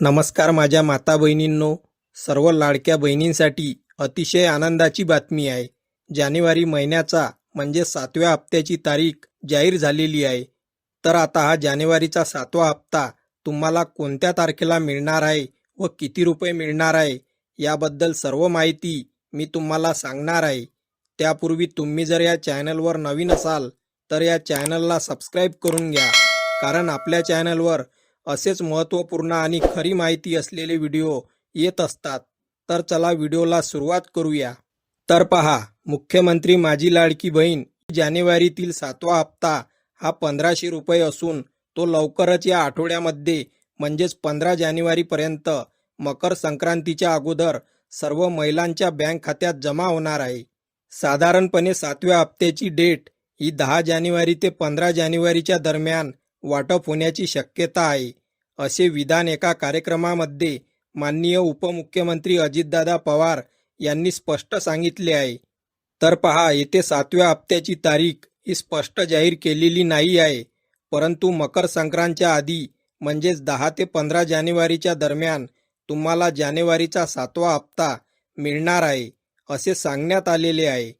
नमस्कार माझ्या माता बहिणींनो. सर्व लाडक्या बहिणींसाठी अतिशय आनंदाची बातमी आहे. जानेवारी महिन्याचा म्हणजे सातव्या हप्त्याची तारीख जाहीर झालेली आहे. तर आता हा जानेवारीचा सातवा हप्ता तुम्हाला कोणत्या तारखेला मिळणार आहे व किती रुपये मिळणार आहे याबद्दल सर्व माहिती मी तुम्हाला सांगणार आहे. त्यापूर्वी तुम्ही जर या चॅनलवर नवीन असाल तर या चॅनलला सबस्क्राईब करून घ्या. कारण आपल्या चॅनलवर असेच महत्त्वपूर्ण आणि खरी माहिती असलेले व्हिडिओ येत असतात. तर चला व्हिडिओला सुरुवात करूया. तर पहा मुख्यमंत्री माझी लाडकी बहीण जानेवारीतील सातवा हप्ता हा पंधराशे रुपये असून तो लवकरच या आठवड्यामध्ये म्हणजेच पंधरा जानेवारीपर्यंत मकर संक्रांतीच्या अगोदर सर्व महिलांच्या बँक खात्यात जमा होणार आहे. साधारणपणे सातव्या हप्त्याची डेट ही दहा जानेवारी ते पंधरा जानेवारीच्या दरम्यान वाटप होण्याची शक्यता आहे असे विधान एका कार्यक्रमामध्ये माननीय उपमुख्यमंत्री अजितदादा पवार यांनी स्पष्ट सांगितले आहे. तर पहा येथे सातव्या हप्त्याची तारीख ही स्पष्ट जाहीर केलेली नाही आहे परंतु मकर संक्रांतच्या आधी म्हणजेच दहा ते पंधरा जानेवारीच्या दरम्यान तुम्हाला जानेवारीचा सातवा हप्ता मिळणार आहे असे सांगण्यात आलेले आहे.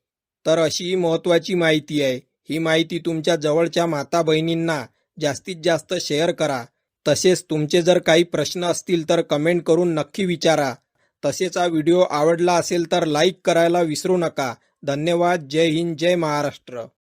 तर अशी ही महत्त्वाची माहिती आहे. ही माहिती तुमच्या जवळच्या माता बहिणींना जास्तीत जास्त शेअर करा. तसेच तुमचे जर काही प्रश्न असतील तर कमेंट करून नक्की विचारा. तसेच हा व्हिडिओ आवडला असेल तर लाईक करायला विसरू नका. धन्यवाद. जय हिंद. जय महाराष्ट्र.